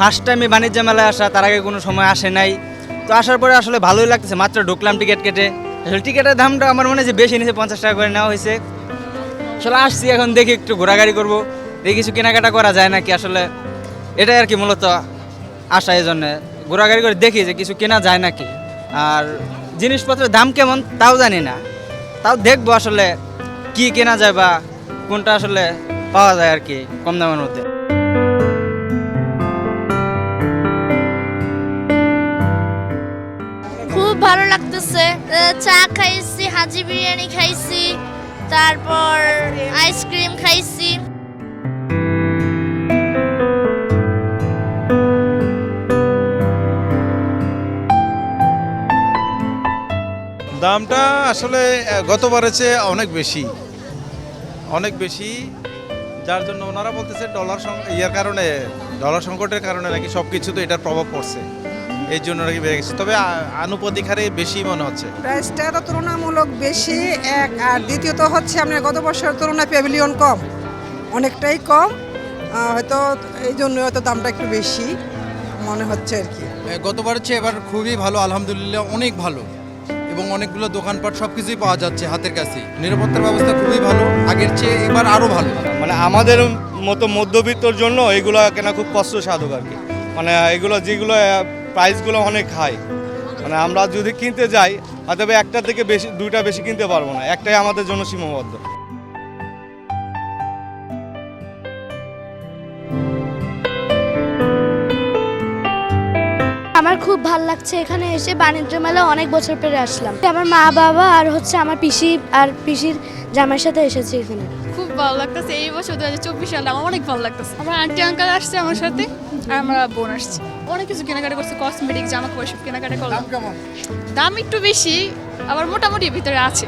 First টাইমে বাণিজ্য মেলায় আসা, তার আগে কোনো সময় আসে নাই। তো আসার পরে আসলে ভালোই লাগতেছে, মাত্র ঢুকলাম টিকিট কেটে। আসলে টিকিটের দামটা আমার মনে হয় বেশি নিচে পঞ্চাশ টাকা করে নেওয়া হয়েছে। আসলে আসছি এখন, দেখি একটু ঘোরাঘুরি করব। দেখি কিছু কেনাকাটা করা যায় নাকি আসলে। এটাই আর কি মূলত আসা এই জন্যে। ঘোরাঘুরি করে দেখি যে কিছু কেনা যায় নাকি। আর জিনিসপত্রের দাম কেমন, তাও জানি না। তাও দেখব আসলে কি কেনা যায় বা কোনটা আসলে পাওয়া যায় আর কি, কম দামের মধ্যে। ভালো লাগতেছে। চা খাইছি, হাজি বিরিয়ানি খাইছি, তারপর আইসক্রিম খাইছি। দামটা আসলে গতবারের চেয়ে অনেক বেশি। অনেক বেশি, যার জন্য ওনারা বলতেছে ডলার ইয়ার কারণে ডলার সংকটের কারণে নাকি সব কিছুতে এটার প্রভাব পড়ছে। এই জন্য নাকি বেড়ে গেছে। তবে আনুপাতিক হারে বেশি মনে হচ্ছে। প্রাইসটা তো তুলনামূলক বেশি এক আর দ্বিতীয়ত হচ্ছে আপনার গত বছরের তুলনায় প্যাভিলিয়ন কম অনেকটাই কম। হয়তো এই জন্য হয়তো দামটা একটু বেশি মনে হচ্ছে আর কি। গতবারের চেয়ে এবার খুবই ভালো আলহামদুলিল্লাহ অনেক ভালো। এবং অনেকগুলো দোকানপাট সব কিছুই পাওয়া যাচ্ছে হাতের কাছে নিরাপত্তার ব্যবস্থা খুবই ভালো আগের চেয়ে এবার আরও ভালো। মানে আমাদের মতো মধ্যবিত্তর জন্য এগুলো কেনা খুব কষ্ট কষ্টসাধক আর কি। মানে এগুলো যেগুলো প্রাইসগুলো অনেক হাই। মানে আমরা যদি কিনতে যাই, হয়তো একটা থেকে বেশি, দুইটা বেশি কিনতে পারব না। একটাই আমাদের জন্য সীমাবদ্ধ। আমার খুব ভালো লাগছে এখানে এসে বাণিজ্য মেলা অনেক বছর পরে আসলাম। আমার মা বাবা আর হচ্ছে আমার পিসি আর পিসির জামাইয়ের সাথে এসেছি এখানে। ভালো লাগতেছে এই বছর দু হাজার চব্বিশ সালে আমার অনেক ভালো লাগতেছে। আমার আন্টি আঙ্কাল আসছে আমার সাথে আর আমরা বোন আসছে। অনেক কিছু কেনাকাটা করছে কসমেটিক জামা কাপড় সব কেনাকাটা করলাম। দাম একটু বেশি আবার মোটামুটি ভিতরে আছে।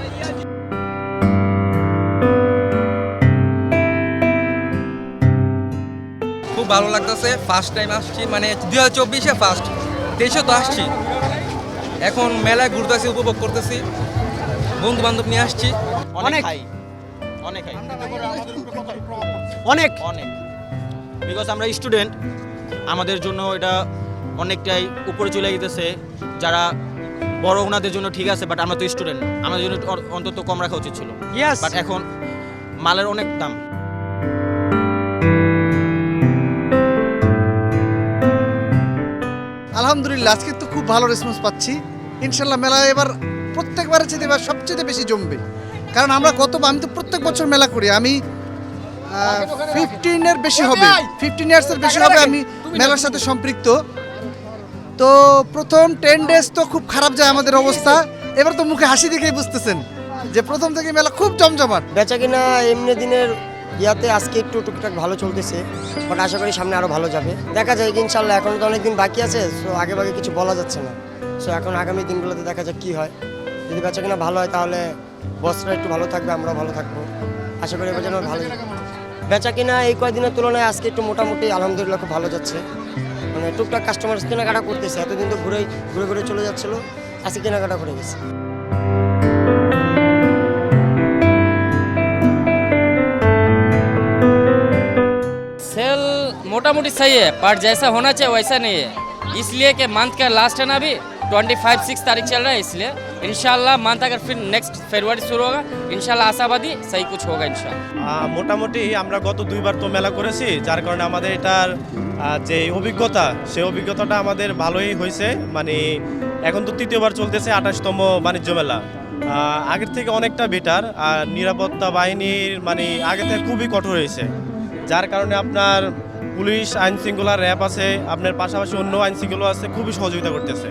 খুব ভালো লাগতেছে ফার্স্ট টাইম আসছি মানে দু হাজার চব্বিশে ফার্স্ট তেইশে তো আসছি। এখন মেলায় ঘুরতেছি উপভোগ করতেছি বন্ধু বান্ধব নিয়ে আসছি। অনেক অনেক হাই অনেক। অনেক। বিকজ আমরা স্টুডেন্ট আমাদের জন্য এটা অনেকটাই উপরে চলে যেতেছে যারা বড় ওনাদের জন্য ঠিক আছে বাট আমরা তো স্টুডেন্ট আমাদের জন্য অন্তত কম রাখা উচিত ছিল। বাট এখন মালের অনেক দাম। আলহামদুলিল্লাহ আজকে তো খুব ভালো রেসপন্স পাচ্ছি। ইনশাল্লাহ মেলা এবার প্রত্যেকবারের চেয়ে এবার সবচেয়ে বেশি জমবে। কারণ আমরা গত আমি তো প্রত্যেক বছর মেলা করি, আমি ফিফটিন ফিফটিনের বেশি হবে ফিফটিন ইয়ার্সের বেশি হবে আমি মেলার সাথে সম্পৃক্ত। তো প্রথম টেন ডেজ তো খুব খারাপ যায় আমাদের অবস্থা, এবার তো মুখে হাসি দেখেই বুঝতেছেন যে প্রথম থেকে মেলা খুব জমজমাট। বেচা কিনা এমনি দিনের ইয়াতে আজকে একটু টুকটাক ভালো চলতেছে বাট আশা করি সামনে আরও ভালো যাবে। দেখা যায় ইনশাল্লাহ এখন তো অনেক দিন বাকি আছে সো আগে ভাগে কিছু বলা যাচ্ছে না। সো এখন আগামী দিনগুলোতে দেখা যাক কী হয়। যদি বেচা কিনা ভালো হয় তাহলে বসরা একটু ভালো থাকবে আমরাও ভালো থাকবো আশা করি এবার যেন ভালো বেচা কিনা এই কয়েকদিনের তুলনায় আজকে একটু মোটামুটি আলহামদুলিল্লাহ খুব ভালো যাচ্ছে মানে টুকটাক কাস্টমার কেনাকাটা করতেছে এতদিন তো ঘুরে ঘুরে ঘুরে চলে যাচ্ছিলো আজকে কেনাকাটা করে গেছে सेल मोटा मोटी सही है पर जैसा होना चाहिए वैसा नहीं है इसलिए कि मंथ का लास्ट है ना अभी ट्वेंटी फाइव सिक्स तारीख चल रहा है इसलिए इनशाला मंथ अगर फिर नेक्स्ट फरवरी शुरू होगा इनशाला आशावादी सही कुछ होगा इनशाला আহ, মোটামুটি আমরা গত দুইবার তো মেলা করেছি যার কারণে আমাদের এটার আহ, যে অভিজ্ঞতা সেই অভিজ্ঞতাটা আমাদের ভালোই হয়েছে মানে এখন তো তৃতীয়বার চলতেছে আঠাশতম বাণিজ্য মেলা আহ, আগের থেকে অনেকটা বেটার আর নিরাপত্তা বাহিনীর মানে আগে থেকে খুবই কঠোর হয়েছে যার কারণে আপনার পুলিশ আইন শৃঙ্খলা র্যাব আছে আপনার পাশাপাশি অন্য আইন শৃঙ্খলা আছে খুবই সহযোগিতা করতেছে